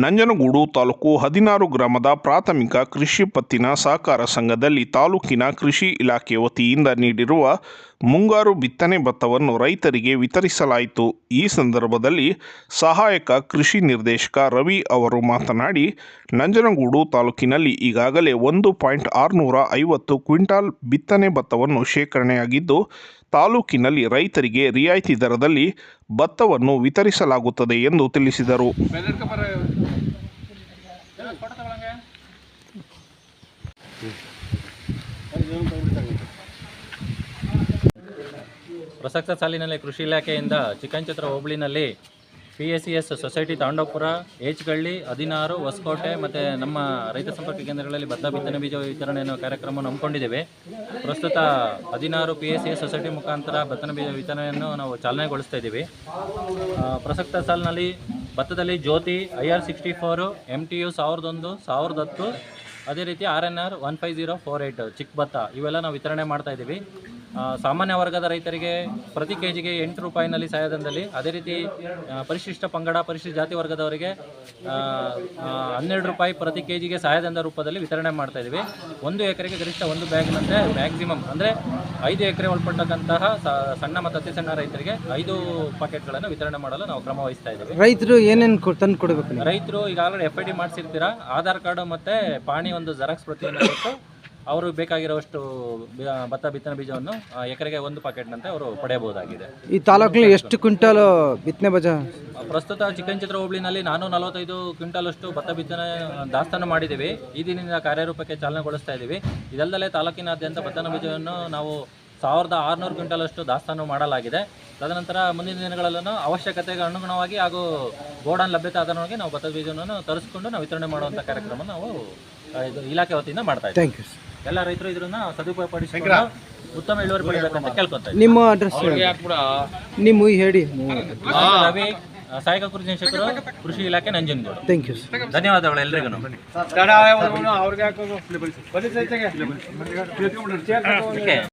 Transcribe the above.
ನಂಜನಗೂಡು ತಾಲೂಕು ಹದಿನಾರು ಗ್ರಾಮದ ಪ್ರಾಥಮಿಕ ಕೃಷಿ ಪತ್ತಿನ ಸಹಕಾರ ಸಂಘದಲ್ಲಿ ತಾಲೂಕಿನ ಕೃಷಿ ಇಲಾಖೆ ವತಿಯಿಂದ ನೀಡಿರುವ ಮುಂಗಾರು ಬಿತ್ತನೆ ಭತ್ತವನ್ನು ರೈತರಿಗೆ ವಿತರಿಸಲಾಯಿತು. ಈ ಸಂದರ್ಭದಲ್ಲಿ ಸಹಾಯಕ ಕೃಷಿ ನಿರ್ದೇಶಕ ರವಿ ಅವರು ಮಾತನಾಡಿ, ನಂಜನಗೂಡು ತಾಲೂಕಿನಲ್ಲಿ ಈಗಾಗಲೇ ಒಂದು ಪಾಯಿಂಟ್ ಆರುನೂರ ಐವತ್ತು ಕ್ವಿಂಟಾಲ್ ಬಿತ್ತನೆ ಭತ್ತವನ್ನು ಶೇಖರಣೆಯಾಗಿದ್ದು, ತಾಲೂಕಿನಲ್ಲಿ ರೈತರಿಗೆ ರಿಯಾಯಿತಿ ದರದಲ್ಲಿ ಭತ್ತವನ್ನು ವಿತರಿಸಲಾಗುತ್ತದೆ ಎಂದು ತಿಳಿಸಿದರು. ಪ್ರಸಕ್ತ ಸಾಲಿನಲ್ಲಿ ಕೃಷಿ ಇಲಾಖೆಯಿಂದ Chikkanchatra ಹೋಬಳಿನಲ್ಲಿ P S C S society Tandopura Echgalli, ಹದಿನಾರು, ಹೊಸಕೋಟೆ ಮತ್ತು ನಮ್ಮ ರೈತ ಸಂಪರ್ಕ ಕೇಂದ್ರಗಳಲ್ಲಿ ಭತ್ತ, ಬಿತ್ತನೆ ಬೀಜ ವಿತರಣೆ ಅನ್ನೋ ಕಾರ್ಯಕ್ರಮವನ್ನು ಹಮ್ಮಿಕೊಂಡಿದ್ದೇವೆ. ಪ್ರಸ್ತುತ ಹದಿನಾರು P S C S society ಮುಖಾಂತರ ಭತ್ತನ ಬೀಜ ವಿತರಣೆಯನ್ನು ನಾವು ಚಾಲನೆಗೊಳಿಸ್ತಾ ಇದ್ದೀವಿ. ಪ್ರಸಕ್ತ ಸಾಲಿನಲ್ಲಿ ಭತ್ತದಲ್ಲಿ Jyothi I R sixty four M T U ಸಾವಿರದ ಒಂದು ಸಾವಿರದ ಹತ್ತು ಅದೇ ರೀತಿ R N R one five zero four eight ಚಿಕ್ಕ ಭತ್ತ ಇವೆಲ್ಲ ನಾವು ವಿತರಣೆ ಮಾಡ್ತಾ ಇದ್ದೀವಿ. ಆ, ಸಾಮಾನ್ಯ ವರ್ಗದ ರೈತರಿಗೆ ಪ್ರತಿ ಕೆ ಜಿಗೆ ಎಂಟು ರೂಪಾಯಿನಲ್ಲಿ ಸಹಾಯಧನದಲ್ಲಿ ಅದೇ ರೀತಿ ಪರಿಶಿಷ್ಟ ಪಂಗಡ ಪರಿಶಿಷ್ಟ ಜಾತಿ ವರ್ಗದವರಿಗೆ ಹನ್ನೆರಡು ರೂಪಾಯಿ ಪ್ರತಿ ಕೆ ಜಿಗೆ ಸಹಾಯಧನದ ರೂಪದಲ್ಲಿ ವಿತರಣೆ ಮಾಡ್ತಾ ಇದ್ದೀವಿ. ಒಂದು ಎಕರೆಗೆ ಗರಿಷ್ಠ ಒಂದು ಬ್ಯಾಗ್ನಂತೆ ಮ್ಯಾಕ್ಸಿಮಮ್ ಅಂದರೆ ಐದು ಎಕರೆ ಒಳಪಟ್ಟಂತಹ ಸಣ್ಣ ಮತ್ತು ಅತಿ ಸಣ್ಣ ರೈತರಿಗೆ ಐದು ಪಾಕೆಟ್ಗಳನ್ನು ವಿತರಣೆ ಮಾಡಲು ನಾವು ಕ್ರಮ ವಹಿಸ್ತಾ ಇದ್ದೀವಿ. ರೈತರು ಏನೇನು ತಂದು ಕೊಡಬೇಕು ರೈತರು ಈಗಾಗಲೇ ಎಫ್ ಐ ಡಿ ಮಾಡಿಸಿರ್ತೀರಾ? ಆಧಾರ್ ಕಾರ್ಡು ಮತ್ತು ಪಾಣಿ ಒಂದು ಜೆರಾಕ್ಸ್ ಪ್ರತಿಯನ್ನು ಕೊಟ್ಟು ಅವರು ಬೇಕಾಗಿರುವಷ್ಟು ಬಿ- ಭತ್ತ ಬಿತ್ತನೆ ಬೀಜವನ್ನು ಆ, ಎಕರೆಗೆ ಒಂದು ಪಾಕೆಟ್ನಂತೆ ಅವರು ಪಡೆಯಬಹುದಾಗಿದೆ. ಈ ತಾಲೂಕಿನಲ್ಲಿ ಎಷ್ಟು ಕ್ವಿಂಟಾಲು ಬಿತ್ತನೆ ಬಜ? ಆ, ಪ್ರಸ್ತುತ ಚಿಕ್ಕಂಚಿತ್ರ ಹೋಬಳಿನಲ್ಲಿ ನಾನು ನಲವತ್ತೈದು ಕ್ವಿಂಟಾಲಷ್ಟು ಭತ್ತ ಬಿತ್ತನೆ ದಾಸ್ತಾನು ಮಾಡಿದ್ದೀವಿ. ಈ ದಿನದಿಂದ ಕಾರ್ಯರೂಪಕ್ಕೆ ಚಾಲನೆಗೊಳಿಸ್ತಾ ಇದ್ದೀವಿ. ಇದಲ್ಲದೆ ತಾಲೂಕಿನಾದ್ಯಂತ ಭತ್ತನ ಬೀಜವನ್ನು ನಾವು ಸಾವಿರದ ಆರುನೂರು ಕ್ವಿಂಟಾಲಷ್ಟು ದಾಸ್ತಾನು ಮಾಡಲಾಗಿದೆ. ತದನಂತರ ಮುಂದಿನ ದಿನಗಳಲ್ಲೂ ಅವಶ್ಯಕತೆಗೆ ಅನುಗುಣವಾಗಿ ಹಾಗೂ ಗೋಡನ್ ಲಭ್ಯತೆ ಆಧಾರವಾಗಿ ನಾವು ಭತ್ತದ ಬೀಜವನ್ನು ತರಿಸ್ಕೊಂಡು ನಾವು ವಿತರಣೆ ಮಾಡುವಂಥ ಕಾರ್ಯಕ್ರಮ ನಾವು ಆ, ಇದು ಇಲಾಖೆ ವತಿಯಿಂದ ಮಾಡ್ತಾ ಇದ್ದೀವಿ. ಥ್ಯಾಂಕ್ ಯು ಎಲ್ಲ ರೈತರು ಇದನ್ನ ಸದುಪಯೋಗಪಡಿಸಿಕೊಂಡು ಉತ್ತಮ ಇಳುವರಿ ಪಡಿಬೇಕಂತ ಕೇಳ್ಕೊಂತ ನಿಮ್ಮ ಅಡ್ರೆಸ್ ನಿಮ್ಮ ಹೇಳಿ. ರವಿ ಸಹಾಯಕ ಕೃಷಿ ನಿರ್ದೇಶಕರು ಕೃಷಿ ಇಲಾಖೆ ನಂಜನಗೂಡು. ಥ್ಯಾಂಕ್ ಯು ಧನ್ಯವಾದಗಳು ಎಲ್ರಿಗೂ ಅವ್ರಿಗೆ